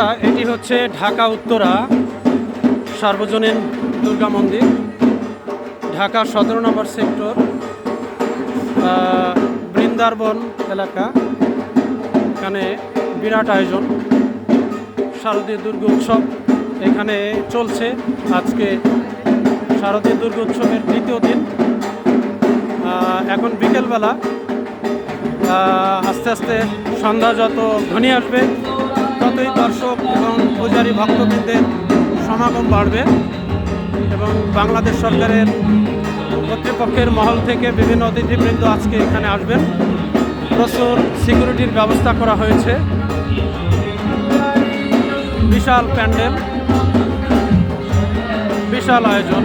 বন্ধুরা, এটি হচ্ছে ঢাকা উত্তরা সার্বজনীন দুর্গা মন্দির। ঢাকা সতেরো নম্বর সেক্টর বৃন্দারবন এলাকা। এখানে বিরাট আয়োজন, শারদীয় দুর্গা উৎসব এখানে চলছে। আজকে শারদীয় দুর্গা উৎসবের দ্বিতীয় দিন। এখন বিকেলবেলা আস্তে আস্তে সন্ধ্যা যত ঘনি আসবে ততই দর্শক এবং পূজারী ভক্তবৃন্দের সমাগম বাড়বে এবং বাংলাদেশ সরকারের কর্তৃপক্ষের মহল থেকে বিভিন্ন অতিথিবৃন্দ আজকে এখানে আসবেন। প্রচুর সিকিউরিটির ব্যবস্থা করা হয়েছে। বিশাল প্যান্ডেল, বিশাল আয়োজন।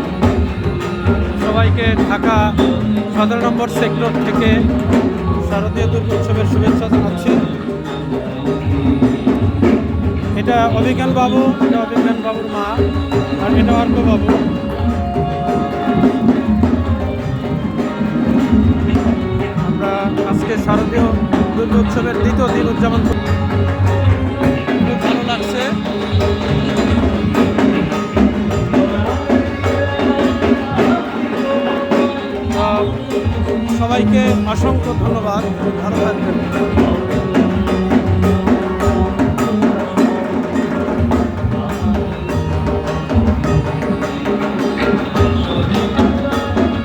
সবাইকে ঢাকা সতেরো নম্বর সেক্টর থেকে শারদীয় দুর্গা উৎসবের শুভেচ্ছা জানাচ্ছি। এটা অভিজ্ঞান বাবু, এটা অভিজ্ঞান বাবুর মা, আর এটা অর্ক বাবু। আমরা আজকে শারদীয় দুর্গা উৎসবের দ্বিতীয় দিন উদযাপন ভালো লাগছে। সবাইকে অসংখ্য ধন্যবাদ। ভালো থাকবেন।